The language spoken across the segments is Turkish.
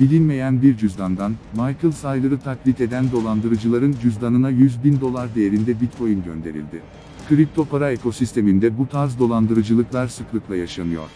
Bilinmeyen bir cüzdandan, Michael Saylor'ı taklit eden dolandırıcıların cüzdanına 100 bin dolar değerinde bitcoin gönderildi. Kripto para ekosisteminde bu tarz dolandırıcılıklar sıklıkla yaşanıyor.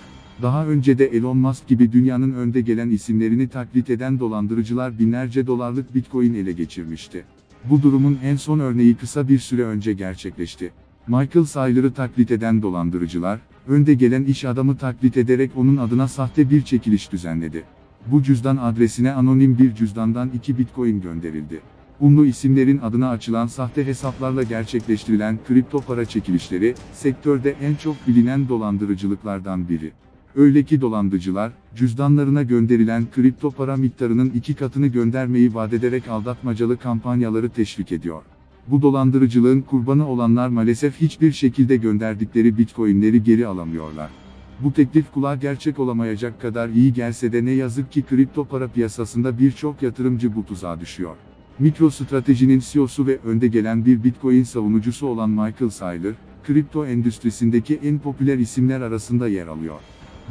Daha önce de Elon Musk gibi dünyanın önde gelen isimlerini taklit eden dolandırıcılar binlerce dolarlık bitcoin ele geçirmişti. Bu durumun en son örneği kısa bir süre önce gerçekleşti. Michael Saylor'ı taklit eden dolandırıcılar, önde gelen iş adamı taklit ederek onun adına sahte bir çekiliş düzenledi. Bu cüzdan adresine anonim bir cüzdandan 2 bitcoin gönderildi. Ünlü isimlerin adına açılan sahte hesaplarla gerçekleştirilen kripto para çekilişleri, sektörde en çok bilinen dolandırıcılıklardan biri. Öyle ki dolandırıcılar, cüzdanlarına gönderilen kripto para miktarının iki katını göndermeyi vaat ederek aldatmacalı kampanyaları teşvik ediyor. Bu dolandırıcılığın kurbanı olanlar maalesef hiçbir şekilde gönderdikleri bitcoinleri geri alamıyorlar. Bu teklif kulağa gerçek olamayacak kadar iyi gelse de ne yazık ki kripto para piyasasında birçok yatırımcı bu tuzağa düşüyor. MicroStrategy'nin CEO'su ve önde gelen bir Bitcoin savunucusu olan Michael Saylor, kripto endüstrisindeki en popüler isimler arasında yer alıyor.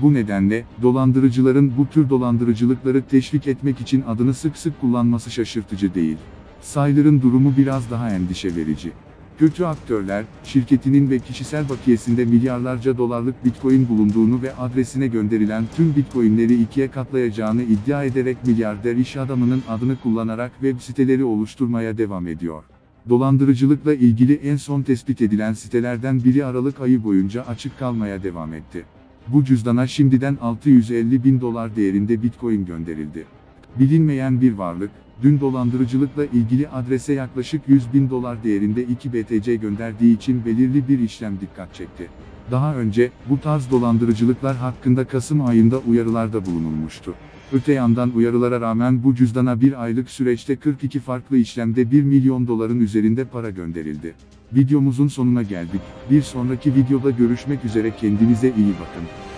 Bu nedenle, dolandırıcıların bu tür dolandırıcılıkları teşvik etmek için adını sık sık kullanması şaşırtıcı değil. Saylor'ın durumu biraz daha endişe verici. Kötü aktörler, şirketinin ve kişisel bakiyesinde milyarlarca dolarlık bitcoin bulunduğunu ve adresine gönderilen tüm bitcoinleri ikiye katlayacağını iddia ederek milyarder iş adamının adını kullanarak web siteleri oluşturmaya devam ediyor. Dolandırıcılıkla ilgili en son tespit edilen sitelerden biri Aralık ayı boyunca açık kalmaya devam etti. Bu cüzdana şimdiden 650 bin dolar değerinde bitcoin gönderildi. Bilinmeyen bir varlık, dün dolandırıcılıkla ilgili adrese yaklaşık 100 bin dolar değerinde 2 BTC gönderdiği için belirli bir işlem dikkat çekti. Daha önce, bu tarz dolandırıcılıklar hakkında Kasım ayında uyarılarda bulunulmuştu. Öte yandan uyarılara rağmen bu cüzdana bir aylık süreçte 42 farklı işlemde 1 milyon doların üzerinde para gönderildi. Videomuzun sonuna geldik. Bir sonraki videoda görüşmek üzere kendinize iyi bakın.